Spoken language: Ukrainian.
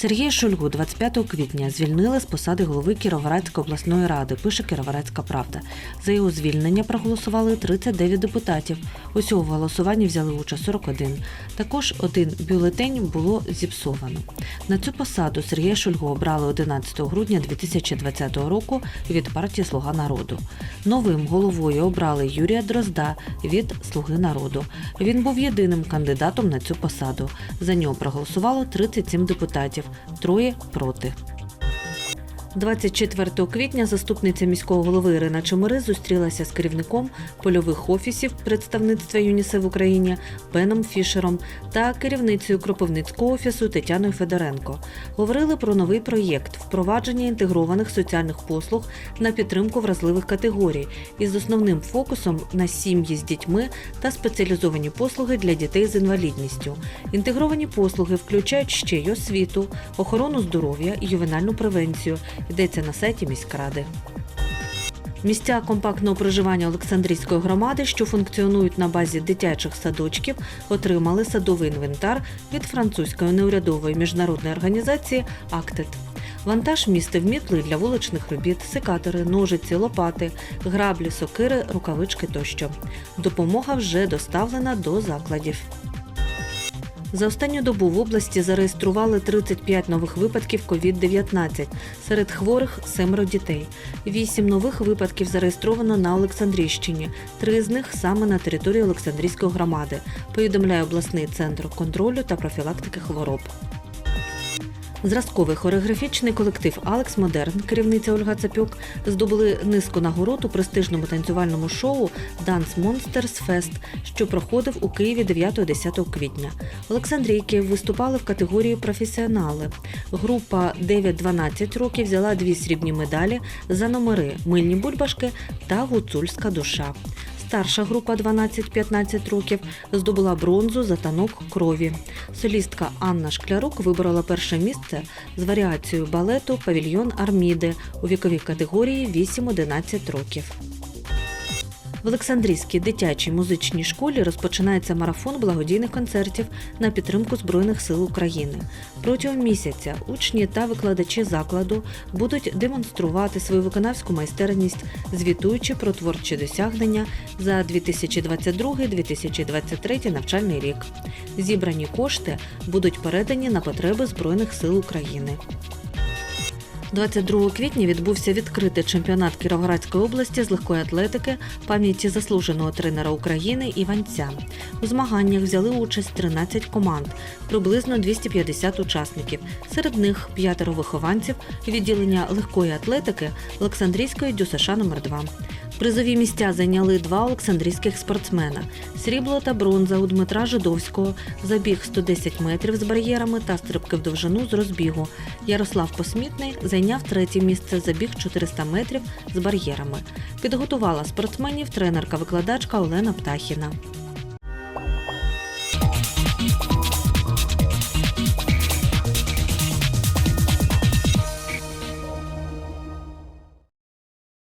Сергія Шульгу 25 квітня звільнили з посади голови Кіровоградської обласної ради, пише Кіровоградська Правда. За його звільнення проголосували 39 депутатів. Усього в голосуванні взяли участь 41. Також один бюлетень було зіпсовано. На цю посаду Сергія Шульгу обрали 11 грудня 2020 року від партії Слуга народу. Новим головою обрали Юрія Дрозда від Слуги народу. Він був єдиним кандидатом на цю посаду. За нього проголосувало 37 депутатів, троє проти. 24 квітня заступниця міського голови Ірина Чемери зустрілася з керівником польових офісів представництва ЮНІСЕФ в Україні Беном Фішером та керівницею Кропивницького офісу Тетяною Федоренко. Говорили про новий проєкт впровадження інтегрованих соціальних послуг на підтримку вразливих категорій із основним фокусом на сім'ї з дітьми та спеціалізовані послуги для дітей з інвалідністю. Інтегровані послуги включають ще й освіту, охорону здоров'я ювенальну превенцію. Йдеться на сайті міськради. Місця компактного проживання Олександрійської громади, що функціонують на базі дитячих садочків, отримали садовий інвентар від французької неурядової міжнародної організації «Актет». Вантаж містив мітли для вуличних робіт, секатори, ножиці, лопати, граблі, сокири, рукавички тощо. Допомога вже доставлена до закладів. За останню добу в області зареєстрували 35 нових випадків COVID-19. Серед хворих семеро дітей. Вісім нових випадків зареєстровано на Олександрійщині. Три з них саме на території Олександрійської громади. Повідомляє обласний центр контролю та профілактики хвороб. Зразковий хореографічний колектив Алекс Модерн, керівниця Ольга Цапюк, здобули низку нагород у престижному танцювальному шоу Dance Monsters Fest, що проходив у Києві 9-10 квітня. Олександрійки виступали в категорії професіонали. Група 9-12 років взяла дві срібні медалі за номери Мильні бульбашки та Гуцульська душа. Старша група 12-15 років здобула бронзу за танок крові. Солістка Анна Шклярук виборола перше місце з варіацією балету Павільйон Арміди у віковій категорії 8-11 років. В Олександрійській дитячій музичній школі розпочинається марафон благодійних концертів на підтримку Збройних сил України. Протягом місяця учні та викладачі закладу будуть демонструвати свою виконавську майстерність, звітуючи про творчі досягнення за 2022-2023 навчальний рік. Зібрані кошти будуть передані на потреби Збройних сил України. 22 квітня відбувся відкритий чемпіонат Кіровоградської області з легкої атлетики пам'яті заслуженого тренера України Іванця. У змаганнях взяли участь 13 команд, приблизно 250 учасників. Серед них п'ятеро вихованців відділення легкої атлетики Олександрійської ДЮСШ номер 2 Призові місця зайняли два олександрійських спортсмена: срібло та бронза у Дмитра Жидовського, забіг 110 метрів з бар'єрами та стрибки в довжину з розбігу. Ярослав Посмітний зайняв третє місце забіг 400 метрів з бар'єрами. Підготувала спортсменів тренерка-викладачка Олена Птахіна.